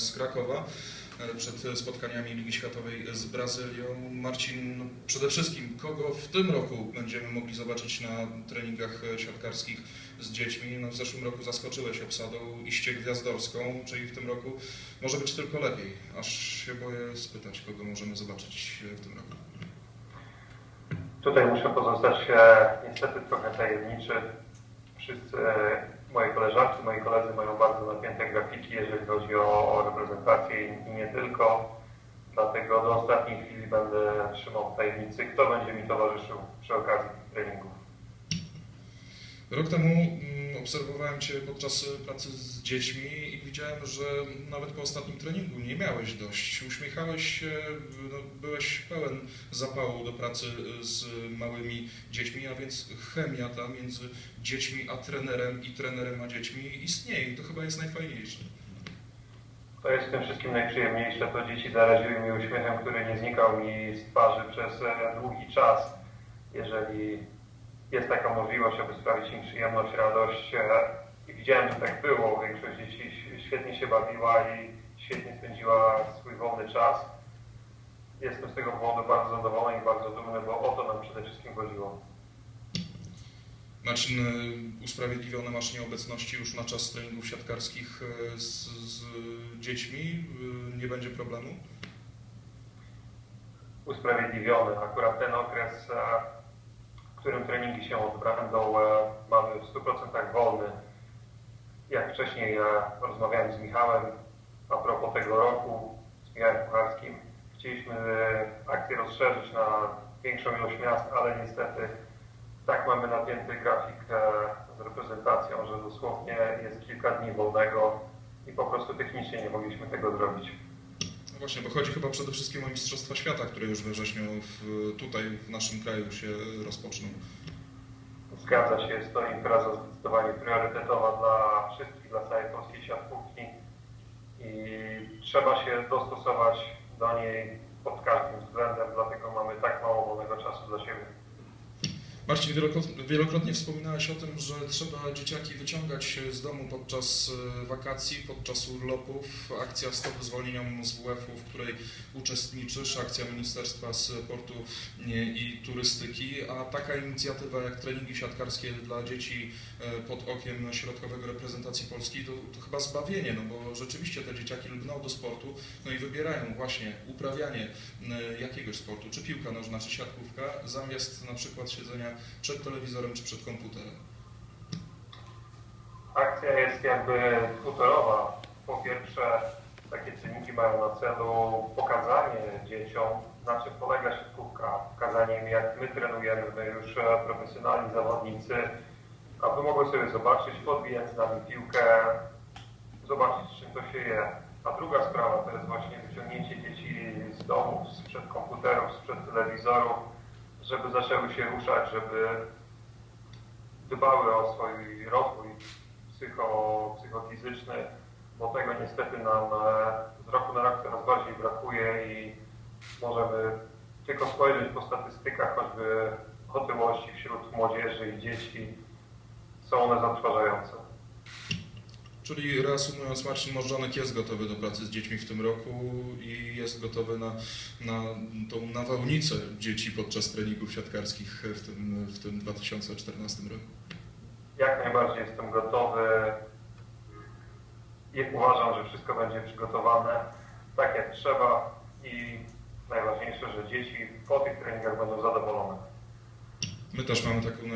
z Krakowa e, przed spotkaniami Ligi Światowej z Brazylią. Marcin, no, przede wszystkim kogo w tym roku będziemy mogli zobaczyć na treningach e, siatkarskich z dziećmi? No, w zeszłym roku zaskoczyłeś obsadą iście gwiazdorską, czyli w tym roku może być tylko lepiej. Aż się boję spytać, kogo możemy zobaczyć e, w tym roku. Tutaj muszę pozostać niestety trochę tajemniczy. Wszyscy moje koleżanki, moi koledzy mają bardzo napięte grafiki, jeżeli chodzi o, o reprezentację i, nie tylko. Dlatego do ostatniej chwili będę trzymał w tajemnicy, kto będzie mi towarzyszył przy okazji treningów. Rok temu mm, obserwowałem Cię podczas e, pracy z dziećmi i widziałem, że nawet po ostatnim treningu nie miałeś dość. Uśmiechałeś się, no, byłeś pełen zapału do pracy e, z małymi dziećmi, a więc chemia ta między dziećmi a trenerem i trenerem a dziećmi istnieje to chyba jest najfajniejsze. To jest tym wszystkim najprzyjemniejsze. To dzieci zaraziły mi uśmiechem, który nie znikał mi z twarzy przez e, długi czas. Jeżeli jest taka możliwość, aby sprawić im przyjemność, radość e, i widziałem, że tak było. Większość dzieci świetnie się bawiła i świetnie spędziła swój wolny czas. Jestem z tego powodu bardzo zadowolony i bardzo dumny, bo o to nam przede wszystkim chodziło. Marcin, e, usprawiedliwione masz nieobecności już na czas treningów siatkarskich e, z, z dziećmi? Nie będzie problemu? usprawiedliwiony. Akurat ten okres, w którym treningi się odbędą, e, mamy w 100% wolny. Jak wcześniej e, rozmawiałem z Michałem a propos tego roku, z Michałem Pucharskim, chcieliśmy e, akcję rozszerzyć na większą ilość miast, ale niestety tak mamy napięty grafik z reprezentacją, że dosłownie jest kilka dni wolnego i po prostu technicznie nie mogliśmy tego zrobić. Właśnie, bo chodzi chyba przede wszystkim o Mistrzostwa Świata, które już we wrześniu w, tutaj w naszym kraju się rozpoczną. Zgadza się, jest to impreza zdecydowanie priorytetowa dla wszystkich, dla całej polskiej siatkówki i trzeba się dostosować do niej pod każdym względem, dlatego mamy tak mało wolnego czasu dla siebie. Marcin, wielokrotnie, wspominałeś o tym, że trzeba dzieciaki wyciągać z domu podczas e, wakacji, podczas urlopów. Akcja Stop Zwolnieniom z WF-u, w której uczestniczysz, akcja Ministerstwa Sportu nie, i Turystyki, a taka inicjatywa jak treningi siatkarskie dla dzieci e, pod okiem środkowego reprezentacji Polski to, to chyba zbawienie, no bo rzeczywiście te dzieciaki lgną do sportu, no i wybierają właśnie uprawianie e, jakiegoś sportu, czy piłka nożna, czy siatkówka, zamiast na przykład siedzenia przed telewizorem czy przed komputerem. Akcja jest jakby dwutorowa. Po pierwsze, takie treningi mają na celu pokazanie dzieciom, na czym polega siatkówka, pokazanie im, jak my trenujemy, my już e, profesjonalni zawodnicy, aby mogły sobie zobaczyć, podbijać z nami piłkę, zobaczyć, czym to się je. A druga sprawa to jest właśnie wyciągnięcie dzieci z domów, sprzed komputerów, sprzed telewizorów, żeby zaczęły się ruszać, żeby dbały o swój rozwój psycho, psychofizyczny, bo tego niestety nam e, z roku na rok coraz bardziej brakuje i możemy tylko spojrzeć po statystykach choćby otyłości wśród młodzieży i dzieci. Są one zatrważające. Czyli reasumując, Marcin Możdżonek jest gotowy do pracy z dziećmi w tym roku i jest gotowy na, na tą nawałnicę dzieci podczas treningów siatkarskich w tym, w tym 2014 roku. Jak najbardziej jestem gotowy i uważam, że wszystko będzie przygotowane tak jak trzeba i najważniejsze, że dzieci po tych treningach będą zadowolone. My też mamy taką